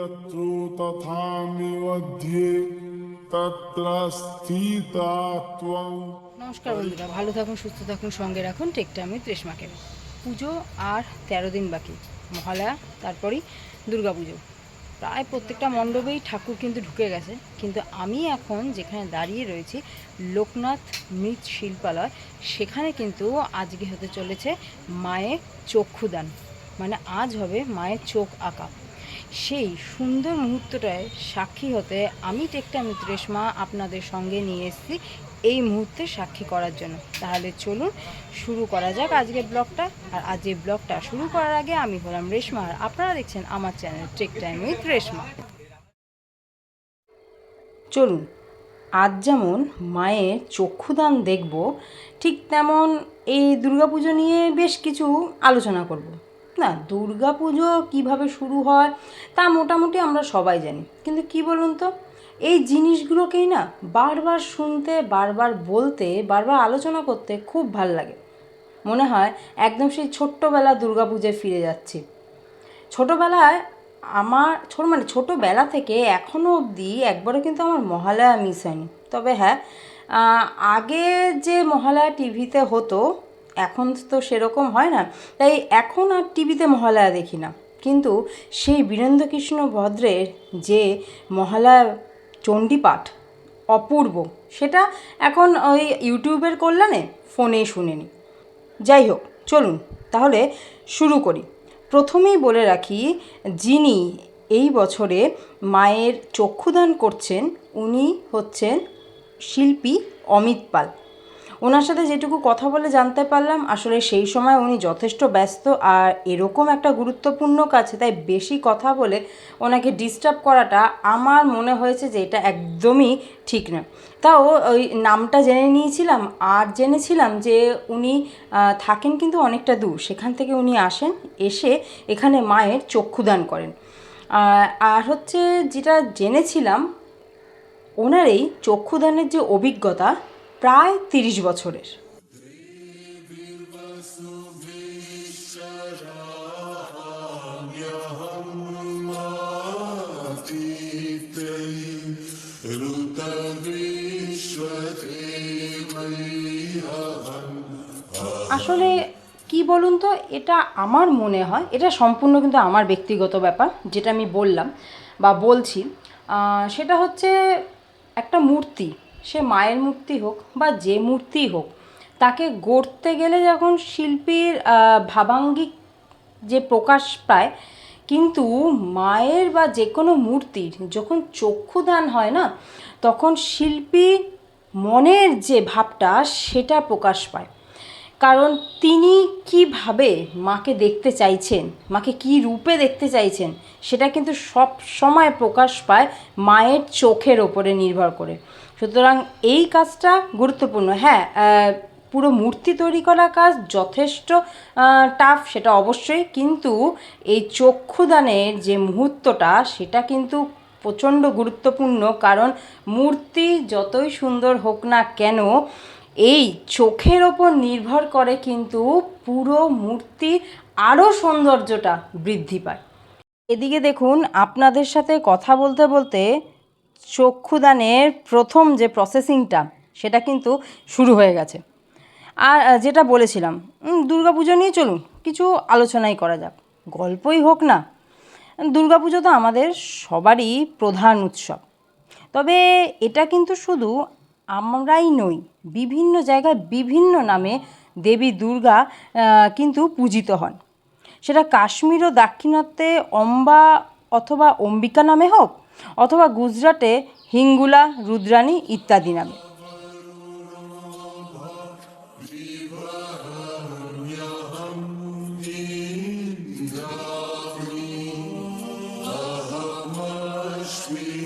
यत्र तथा निवध्ये तत्र स्थिता त्वं নমস্কার বন্ধুরা ভালো থাকুন সুস্থ থাকুন সঙ্গে রাখুন টেকটা আমি ত্রেশমাকে পুজো আর তেরো দিন বাকি মহালয়া তারপরেই দুর্গা পুজো প্রায় প্রত্যেকটা মণ্ডপেই ঠাকুর কিন্তু ঢুকে গেছে কিন্তু আমি এখন যেখানে দাঁড়িয়ে রয়েছি লোকনাথ মৃৎ শিল্পালয় সেখানে কিন্তু আজকে হতে চলেছে মায়ের চক্ষুদান মানে আজ হবে মায়ের চোখ আঁকা সেই সুন্দর মুহূর্তটায় সাক্ষী হতে আমি টেকটা মিত্রেশমা আপনাদের সঙ্গে নিয়ে এসেছি এই মুহূর্তে সাক্ষী করার জন্য। তাহলে চলুন শুরু করা যাক আজকের ব্লগটা। আর আজ এই ব্লগটা শুরু করার আগে আমি হলাম রেশমা। আর আপনারা দেখছেন আমার channel tech time with Reshma চলুন, আজ যেমন মায়ের চক্ষুদান দেখব, ঠিক তেমন এই দুর্গাপুজো নিয়ে বেশ কিছু আলোচনা করব। না দুর্গা পুজো কীভাবে শুরু হয়, তা মোটামুটি আমরা সবাই জানি। কিন্তু কি বলুন তো, এই জিনিসগুলোকেই না বারবার শুনতে, বারবার বলতে, বারবার আলোচনা করতে খুব ভালো লাগে। মনে হয় একদম সেই ছোট্টবেলা দুর্গাপুজোয় ফিরে যাচ্ছি। ছোটোবেলায় আমার, ছোট মানে ছোটোবেলা থেকে এখনও অবধি একবারও কিন্তু আমার মহালয়া মিস হয়নি। তবে হ্যাঁ আগে যে মহালয়া টিভিতে হতো এখন তো সেরকম হয় না। তাই এখন আর টিভিতে মহালয়া দেখি না। কিন্তু সেই বীরেন্দ্রকৃষ্ণ ভদ্রের যে মহালয়া চণ্ডীপাঠ অপূর্ব, সেটা এখন ওই ইউটিউবের কল্যাণে ফোনেই শুনে নিই যাই হোক, চলুন তাহলে শুরু করি। প্রথমেই বলে রাখি, যিনি এই বছরে মায়ের চক্ষুদান করছেন, উনি হচ্ছেন শিল্পী অমিত পাল। ওনার সাথে যেটুকু কথা বলে জানতে পারলাম, আসলে সেই সময় উনি যথেষ্ট ব্যস্ত আর এরকম একটা গুরুত্বপূর্ণ কাছে তাই বেশি কথা বলে ওনাকে ডিস্টার্ব করাটা আমার মনে হয়েছে যে এটা একদমই ঠিক না তাও ওই নামটা জেনে নিয়েছিলাম আর জেনেছিলাম যে উনি থাকেন কিন্তু অনেকটা দূর। সেখান থেকে উনি আসেন, এসে এখানে মায়ের চক্ষুদান করেন। আর হচ্ছে যেটা জেনেছিলাম, ওনার এই চক্ষুদানের যে অভিজ্ঞতা প্রায় তিরিশ বছরের। আসলে কি বলুন তো, এটা আমার মনে হয়, এটা সম্পূর্ণ কিন্তু আমার ব্যক্তিগত ব্যাপার, যেটা আমি বললাম বা বলছি সেটা হচ্ছে একটা মূর্তি। সে মায়ের মূর্তি হোক বা যে মূর্তি হোক, তাকে গড়তে গেলে যখন শিল্পীর ভাবাঙ্গিক যে প্রকাশ পায়, কিন্তু মায়ের বা যে কোনো মূর্তির যখন চক্ষুদান হয় না, তখন শিল্পী মনের যে ভাবটা সেটা প্রকাশ পায়। কারণ তিনি কীভাবে মাকে দেখতে চাইছেন, মাকে কি রূপে দেখতে চাইছেন, সেটা কিন্তু সব সময় প্রকাশ পায় মায়ের চোখের ওপরে নির্ভর করে। সুতরাং এই কাজটা গুরুত্বপূর্ণ। হ্যাঁ পুরো মূর্তি তৈরি করা কাজ যথেষ্ট টাফ সেটা অবশ্যই, কিন্তু এই চক্ষুদানের যে মুহূর্তটা, সেটা কিন্তু প্রচণ্ড গুরুত্বপূর্ণ। কারণ মূর্তি যতই সুন্দর হোক না কেন এই চোখের ওপর নির্ভর করে কিন্তু পুরো মূর্তির আরও সৌন্দর্যটা বৃদ্ধি পায়। এদিকে দেখুন, আপনাদের সাথে কথা বলতে বলতে চক্ষুদানের প্রথম যে প্রসেসিংটা সেটা কিন্তু শুরু হয়ে গেছে। আর যেটা বলেছিলাম দুর্গা পুজো নিয়ে চলুন, কিছু আলোচনাই করা যাক। গল্পই হোক না, দুর্গাপুজো তো আমাদের সবারই প্রধান উৎসব। তবে এটা কিন্তু শুধু আমরাই নই, বিভিন্ন জায়গায় বিভিন্ন নামে দেবী দুর্গা কিন্তু পূজিত হন। সেটা কাশ্মীর ও দাক্ষিণাত্যে অম্বা অথবা অম্বিকা নামে হোক, অথবা গুজরাটে হিঙ্গুলা, রুদ্রাণী ইত্যাদি নামে।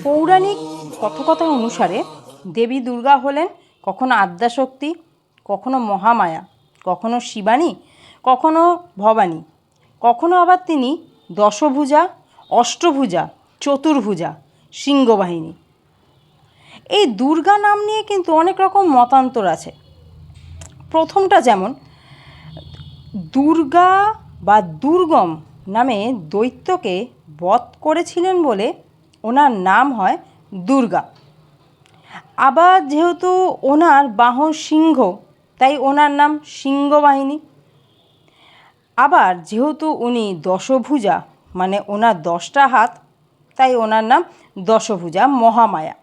পৌরাণিক কথকথা অনুসারে দেবী দুর্গা হলেন কখনো আদ্যাশক্তি, কখনো মহামায়া, কখনো শিবানী, কখনো ভবানী, কখনো আবার তিনি দশভুজা, অষ্টভুজা, চতুর্ভুজা, সিংহবাহিনী। এই দুর্গা নাম নিয়ে কিন্তু অনেক রকম মতান্তর আছে। প্রথমটা যেমন, দুর্গা বা দুর্গম নামে দৈত্যকে বধ করেছিলেন বলে ওনার নাম হয় দুর্গা। আবার যেহেতু ওনার বাহন সিংহ, তাই ওনার নাম সিংহ বাহিনী আবার যেহেতু উনি দশভুজা মানে ওনার দশটা হাত, তাই ওনার নাম দশভুজা মহামায়া।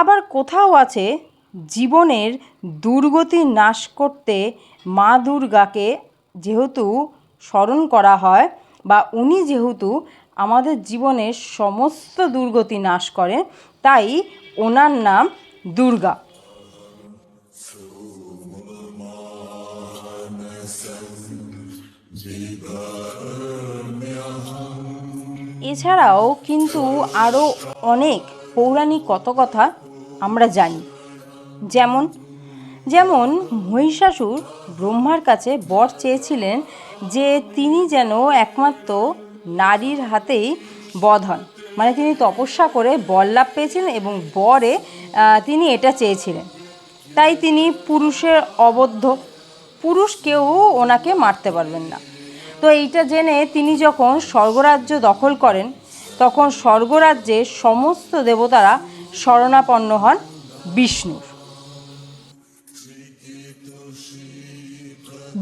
আবার কোথাও আছে জীবনের দুর্গতি নাশ করতে মা দুর্গাকে যেহেতু স্মরণ করা হয় বা উনি যেহেতু আমাদের জীবনের সমস্ত দুর্গতি নাশ করেন, তাই ওনার নাম দুর্গা। এছাড়াও কিন্তু আরও অনেক পৌরাণিক কতকথা আমরা জানি। যেমন যেমন মহিষাসুর ব্রহ্মার কাছে বর চেয়েছিলেন যে তিনি যেন একমাত্র নারীর হাতেই বধ হন। মানে তিনি তপস্যা করে বর লাভ পেয়েছিলেন এবং বরে তিনি এটা চেয়েছিলেন। তাই তিনি পুরুষের অবদ্ধ। পুরুষ কেউ ওনাকে মারতে পারবেন না। তো এইটা জেনে তিনি যখন স্বর্গরাজ্য দখল করেন, তখন স্বর্গরাজ্যে সমস্ত দেবতারা শরণাপন্ন হন বিষ্ণুর।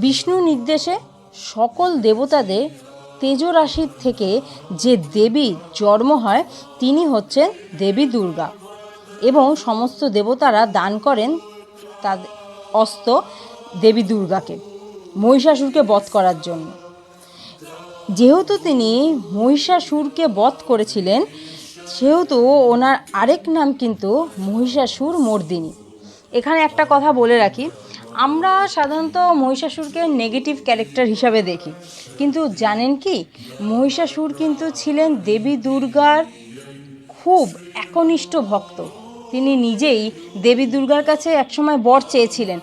বিষ্ণু নির্দেশে সকল দেবতাদের তেজরাশির থেকে যে দেবী জন্ম হয়, তিনি হচ্ছেন দেবী দুর্গা। এবং সমস্ত দেবতারা দান করেন তাদের অস্ত্র দেবী দুর্গাকে, মহিষাসুরকে বধ করার জন্য। যেহেতু তিনি মহিষাসুরকে বধ করেছিলেন, সেহেতু ওনার আরেক নাম কিন্তু মহিষাসুর মর্দিনী। এখানে একটা কথা বলে রাখি আমরা সাধারণত মহিষাসুরকে নেগেটিভ ক্যারেক্টার হিসাবে দেখি। কিন্তু জানেন কি? মহিষাসুর কিন্তু ছিলেন দেবী দুর্গার খুব একনিষ্ঠ ভক্ত। তিনি নিজেই দেবী দুর্গার কাছে একসময় বর চেয়েছিলেন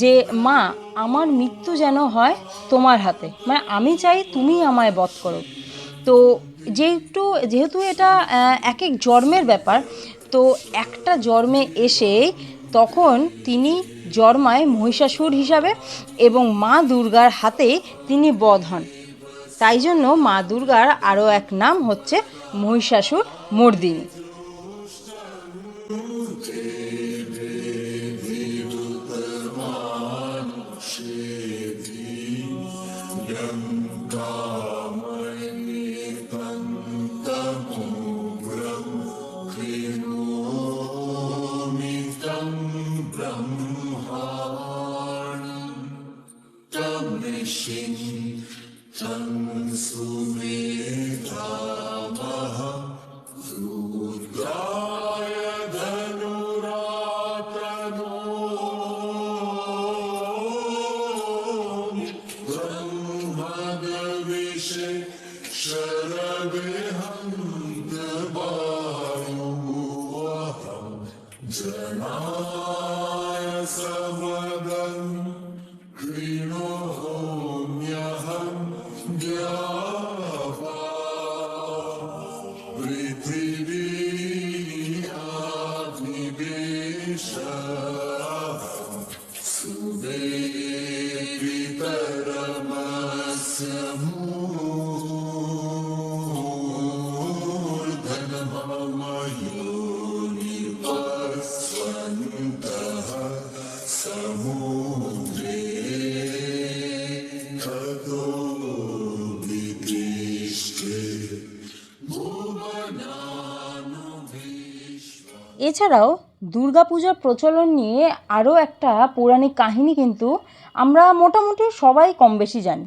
যে, মা, আমার মৃত্যু যেন হয় তোমার হাতে। মানে আমি চাই তুমি আমায় বধ করো। তো যেহেতু যেহেতু এটা এক এক জন্মের ব্যাপার, তো একটা জন্মে এসে তখন তিনি জন্মায় মহিষাসুর হিসাবে এবং মা দুর্গার হাতে তিনি বধ হন। তাই জন্য মা দুর্গার আরও এক নাম হচ্ছে মহিষাসুর মর্দিনী। عيش تنثو رطابها ذو الدار এছাড়াও দুর্গাপূজার প্রচলন নিয়ে আরও একটা পৌরাণিক কাহিনী কিন্তু আমরা মোটামুটি সবাই কম বেশি জানি।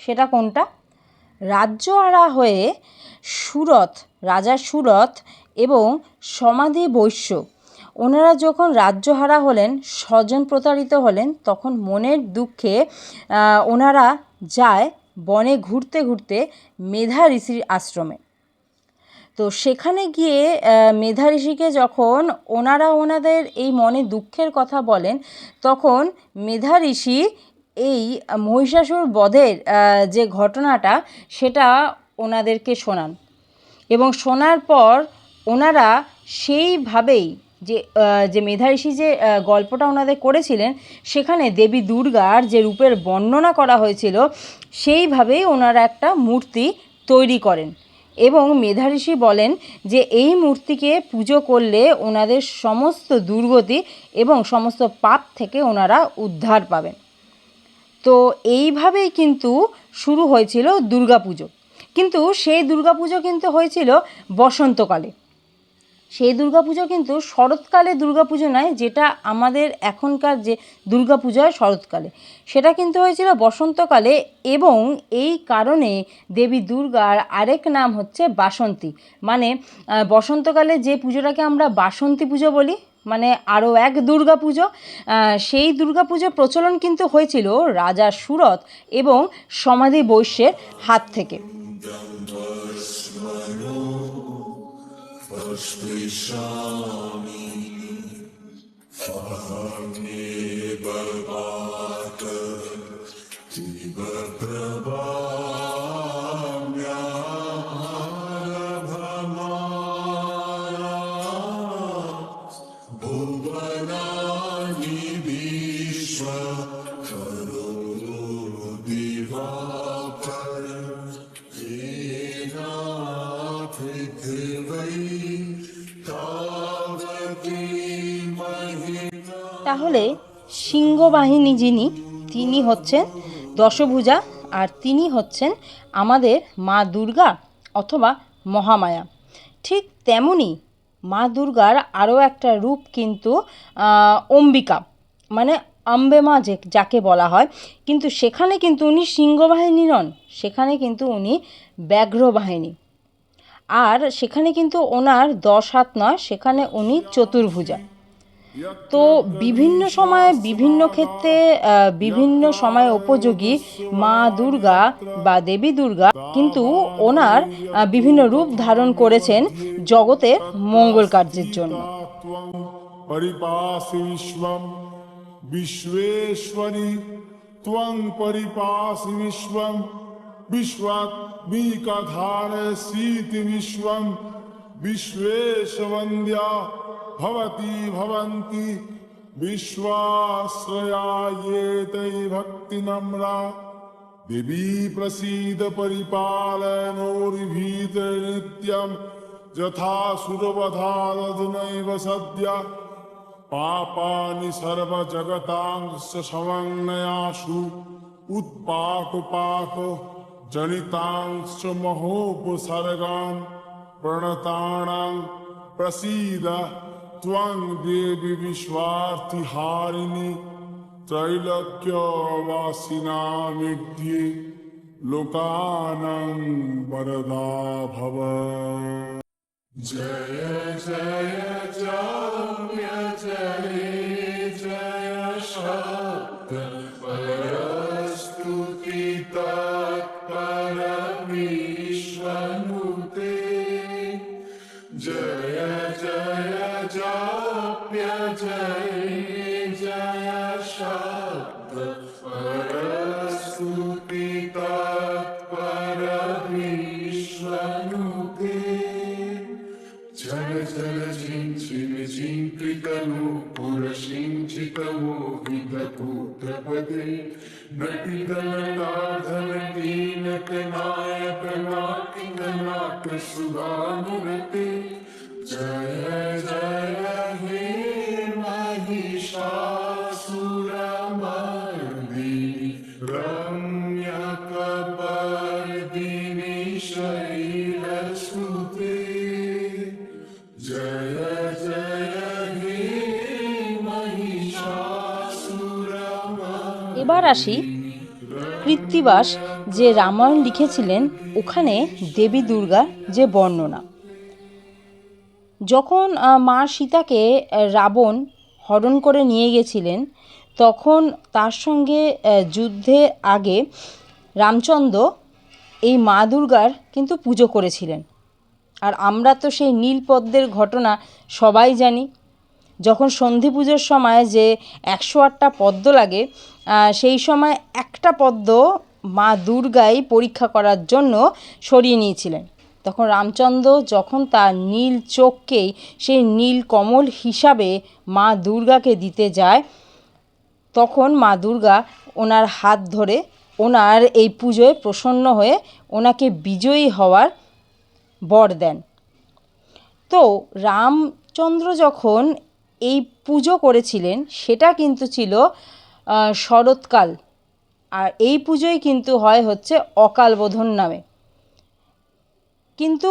সেটা কোনটা? রাজ্য আড়া হয়ে সুরথ, রাজা সুরথ এবং সমাধি বৈশ্য। ওনারা যখন রাজ্যহারা হলেন, স্বজন প্রতারিত হলেন, তখন মনের দুঃখে ওনারা যায় বনে ঘুরতে ঘুরতে মেধা ঋষির আশ্রমে। তো সেখানে গিয়ে মেধা ঋষিকে যখন ওনারা ওনাদের এই মনে দুঃখের কথা বলেন, তখন মেধা ঋষি এই মহিষাসুর বধের যে ঘটনাটা, সেটা ওনাদেরকে শোনান। এবং শোনার পর ওনারা সেইভাবেই যে যে মেধাঋষি যে গল্পটা ওনাদের করেছিলেন, সেখানে দেবী দুর্গার যে রূপের বর্ণনা করা হয়েছিল, সেইভাবেই ওনারা একটা মূর্তি তৈরি করেন। এবং মেধাঋষি বলেন যে এই মূর্তিকে পুজো করলে ওনাদের সমস্ত দুর্গতি এবং সমস্ত পাপ থেকে ওনারা উদ্ধার পাবেন। তো এইভাবেই কিন্তু শুরু হয়েছিল দুর্গাপুজো। কিন্তু সেই দুর্গাপুজো কিন্তু হয়েছিল বসন্তকালে। সেই দুর্গাপুজো কিন্তু শরৎকালে দুর্গাপুজো নয়, যেটা আমাদের এখনকার যে দুর্গাপূজা হয় শরৎকালে। সেটা কিন্তু হয়েছিল বসন্তকালে এবং এই কারণে দেবী দুর্গার আরেক নাম হচ্ছে বাসন্তী। মানে বসন্তকালে যে পুজোটাকে আমরা বাসন্তী পুজো বলি মানে আরও এক দুর্গা পুজো সেই দুর্গা পুজো প্রচলন কিন্তু হয়েছিল রাজা সুরত এবং সমাধি বৈশ্যের হাত থেকে। Verschließami, fahr nie berbat. তাহলে সিংহবাহিনী যিনি, তিনি হচ্ছেন দশভুজা আর তিনি হচ্ছেন আমাদের মা দুর্গা অথবা মহামায়া। ঠিক তেমনই মা দুর্গার আরও একটা রূপ কিন্তু অম্বিকা মানে আম্বে মা যে, যাকে বলা হয়। কিন্তু সেখানে কিন্তু উনি সিংহবাহিনী নন, সেখানে কিন্তু উনি ব্যাঘ্র বাহিনী আর সেখানে কিন্তু ওনার দশ হাত নয়, সেখানে উনি চতুর্ভুজা। তো বিভিন্ন সময়ে বিভিন্ন ক্ষেত্রে আহ, বিভিন্ন সময় উপযোগী মা দুর্গা বা দেবী দুর্গা কিন্তু ওনার আহ, বিভিন্ন রূপ ধারণ করেছেন জগতের মঙ্গল কার্যের জন্য त्वं परिपासि विश्वं विश्वेश्वरि त्वं परिपासि विश्वं विश्वात् बीकधारयसीति विश्वं विश्वेशवन्द्या भवती भवन्ति विश्वाश्रया ये तै भक्तिनम्रा। देवी प्रसीद परिपालनोर्भीतनित्यम् यथा सुरवधारधुनैव सद्य। पापानि सर्वजगतांश्च समन्नयासु उत्पाटुपाट जनितांश्च महोपसर्गान् प्रणताणां प्रसीद त्वं देवि विश्वार्थिहारिणि त्रैलक्यवासिनामिड्ये लोकानं वरदा भव। जय जय चाम्य जय। আসি কৃত্তিবাস যে রামায়ণ লিখেছিলেন, ওখানে দেবী দুর্গার যে বর্ণনা। যখন মা সীতাকে রাবণ হরণ করে নিয়ে গেছিলেন, তখন তার সঙ্গে যুদ্ধের আগে রামচন্দ্র এই মা দুর্গার কিন্তু পুজো করেছিলেন। আর আমরা তো সেই নীলপদ্মের ঘটনা সবাই জানি। যখন সন্ধি পুজোর সময় যে একশো আটটা পদ্ম লাগে সেই সময় একটা পদ্ম মা দুর্গাই পরীক্ষা করার জন্য সরিয়ে নিয়েছিলেন। তখন রামচন্দ্র যখন তার নীল চোখকেই, সেই নীল কমল হিসাবে মা দুর্গাকে দিতে যায়, তখন মা দুর্গা ওনার হাত ধরে ওনার এই পুজোয় প্রসন্ন হয়ে ওনাকে বিজয়ী হওয়ার বর দেন। তো রামচন্দ্র যখন এই পুজো করেছিলেন, সেটা কিন্তু ছিল শরৎকাল। আর এই পুজোই কিন্তু হয় হচ্ছে অকালবোধন নামে। কিন্তু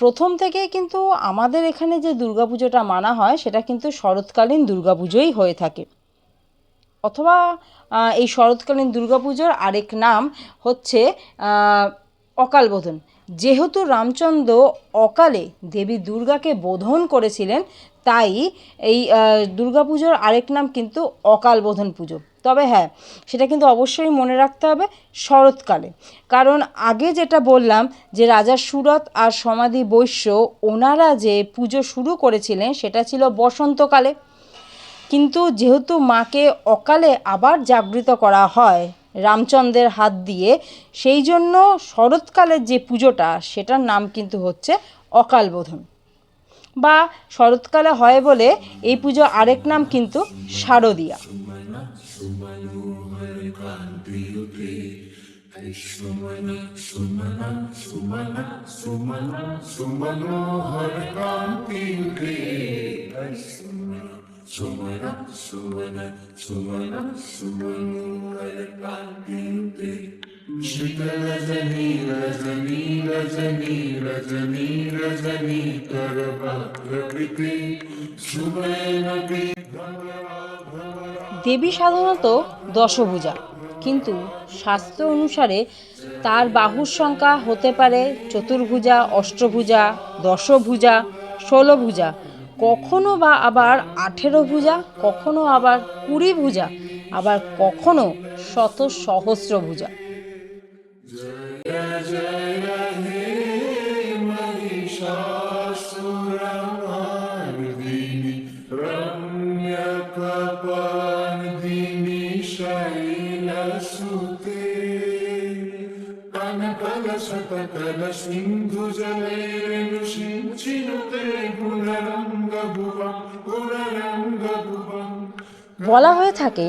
প্রথম থেকে কিন্তু আমাদের এখানে যে দুর্গাপুজোটা মানা হয়, সেটা কিন্তু শরৎকালীন দুর্গাপুজোই হয়ে থাকে। অথবা এই শরৎকালীন দুর্গাপুজোর আরেক নাম হচ্ছে অকালবোধন। যেহেতু রামচন্দ্র অকালে দেবী দুর্গাকে বোধন করেছিলেন তাই এই দুর্গাপুজোর আরেক নাম কিন্তু অকালবোধন পুজো। তবে হ্যাঁ সেটা কিন্তু অবশ্যই মনে রাখতে হবে শরৎকালে। কারণ আগে যেটা বললাম যে রাজা সুরত আর সমাধি বৈশ্য, ওনারা যে পুজো শুরু করেছিলেন সেটা ছিল বসন্তকালে। কিন্তু যেহেতু মাকে অকালে আবার জাগৃত করা হয় রামচন্দ্রের হাত দিয়ে, সেই জন্য শরৎকালের যে পুজোটা, সেটার নাম কিন্তু হচ্ছে অকালবোধন বা শরৎকালে হয় বলে এই পুজো আরেক নাম কিন্তু শারদীয়া। Somewhere up, somewhere there, somewhere up, somewhere where it might be. Shita Rajani, Rajani, Rajani, Rajani, Rajani, Karabhakriti, Sumayanati, দেবী সাধারণত দশভুজা কিন্তু শাস্ত্র অনুসারে তার বাহুর সংখ্যা হতে পারে চতুর্ভুজা অষ্টভুজা দশভুজা ষোলভুজা কখনো বা আবার আঠেরো ভুজা কখনো আবার কুড়ি ভুজা আবার কখনো শত সহস্র ভুজা महिषासुरमर्दिनि रम्यकपान्दिनि शैलसुते कनकलशतकलसिन्धुजलैरनुषिञ्चिनुते गुणरङ्गभुवं गुणरङ्गभुवम् বলা হয়ে থাকে,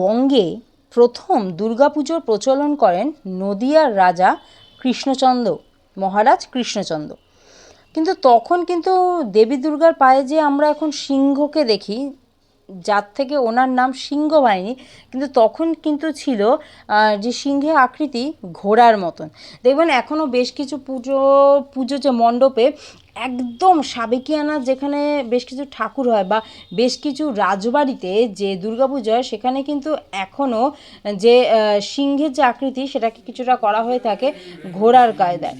বঙ্গে প্রথম দুর্গাপুজোর প্রচলন করেন নদিয়ার রাজা কৃষ্ণচন্দ্র, মহারাজ কৃষ্ণচন্দ্র। কিন্তু তখন কিন্তু দেবী দুর্গার পায়ে যে আমরা এখন সিংহকে দেখি, যার থেকে ওনার নাম সিংহ বাহিনী, কিন্তু তখন কিন্তু ছিল যে সিংহে আকৃতি ঘোড়ার মতন। দেখবেন এখনও বেশ কিছু পুজো পুজো যে মণ্ডপে একদম সাবেকিয়ানা যেখানে বেশ কিছু ঠাকুর হয় বা বেশ কিছু রাজবাড়িতে যে দুর্গাপুজো হয় সেখানে কিন্তু এখনও যে আহ, সিংহের যে আকৃতি সেটাকে কিছুটা করা হয়ে থাকে ঘোড়ার কায়দায়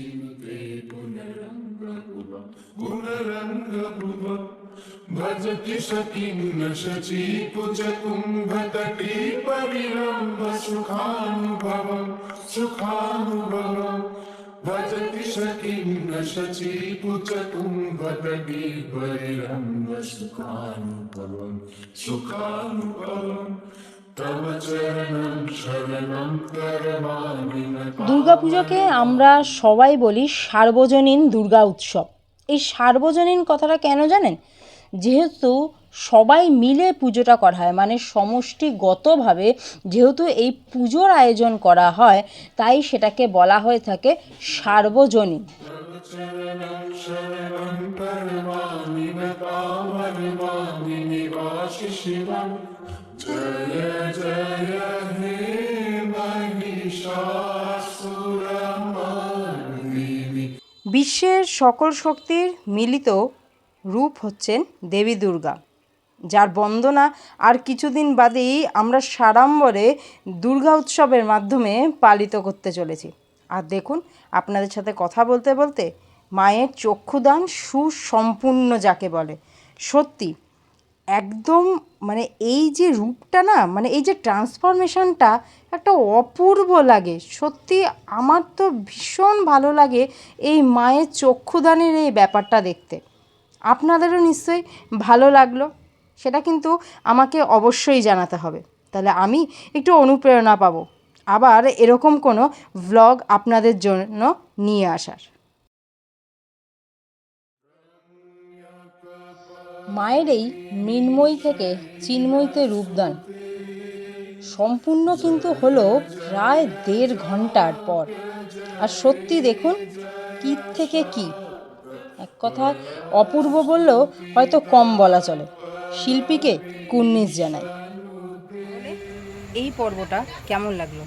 भजति सखीं न शचीकुजकुम्भतटी परिरम्भ सुखानुभवं सुखानुभवम् भजति सखीं न शचीकुजकुम्भतटी परिरम्भ सुखानुभवं सुखानुभवम् तव चरणं शरणं करमामि न দুর্গাপুজোকে আমরা সবাই বলি সার্বজনীন দুর্গা উৎসব এই সার্বজনীন কথাটা কেন জানেন যেহেতু সবাই মিলে পুজোটা করা হয় মানে সমষ্টিগতভাবে যেহেতু এই পুজোর আয়োজন করা হয় তাই সেটাকে বলা হয়ে থাকে সার্বজনীন चरणं शरणं करमामि न कामर्मामि निवासि शिवं जय जय हे महिषासुरमर्दिनि বিশ্বের সকল শক্তির মিলিত রূপ হচ্ছেন দেবী দুর্গা, যার বন্দনা আর কিছুদিন বাদেই আমরা সাড়ম্বরে দুর্গা উৎসবের মাধ্যমে পালিত করতে চলেছি। আর দেখুন, আপনাদের সাথে কথা বলতে বলতে মায়ের চক্ষুদান সুসম্পূর্ণ যাকে বলে। সত্যি, একদম মানে এই যে রূপটা না মানে এই যে ট্রান্সফরমেশনটা একটা অপূর্ব লাগে। সত্যি, আমার তো ভীষণ ভালো লাগে এই মায়ের চক্ষুদানের এই ব্যাপারটা দেখতে। আপনাদেরও নিশ্চয়ই ভালো লাগল। সেটা কিন্তু আমাকে অবশ্যই জানাতে হবে। তাহলে আমি একটু অনুপ্রেরণা পাবো। আবার এরকম কোনো ভ্লগ আপনাদের জন্য নিয়ে আসার। মায়ের এই মৃন্ময়ী থেকে চিন্ময়ীতে রূপদান সম্পূর্ণ কিন্তু হলো প্রায় দেড় ঘণ্টার পর। আর সত্যি দেখুন কী থেকে কী? এক কথা অপূর্ব বললেও হয়তো কম বলা চলে। শিল্পীকে কুর্নিশ জানাই এই পর্বটা কেমন লাগল?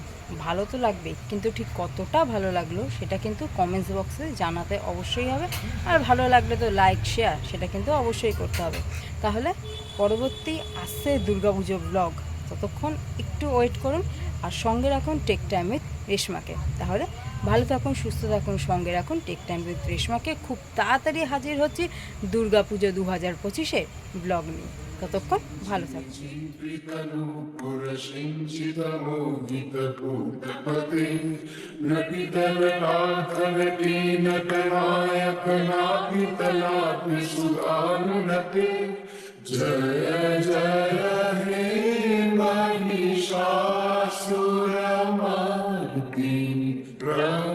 ভালো তো লাগবেই, কিন্তু ঠিক কতটা ভালো লাগল সেটা কিন্তু কমেন্টস বক্সে জানাতে অবশ্যই হবে। আর ভালো লাগলে তো লাইক শেয়ার সেটা কিন্তু অবশ্যই করতে হবে। তাহলে পরবর্তী আসছে দুর্গাপুজো ব্লগ ততক্ষণ একটু ওয়েট করুন। আর সঙ্গে রাখুন টেক টাইম উইথ রেশমাকে তাহলে ভালো থাকুন সুস্থ থাকুন সঙ্গে রাখুন টেক টাইম উইথ রেশমাকে খুব তাড়াতাড়ি হাজির হচ্ছি দুর্গাপুজো দু হাজার পঁচিশে ব্লগ নিয়ে ততক্ষণ ভালো থাকুন জয় জয় হে जय जय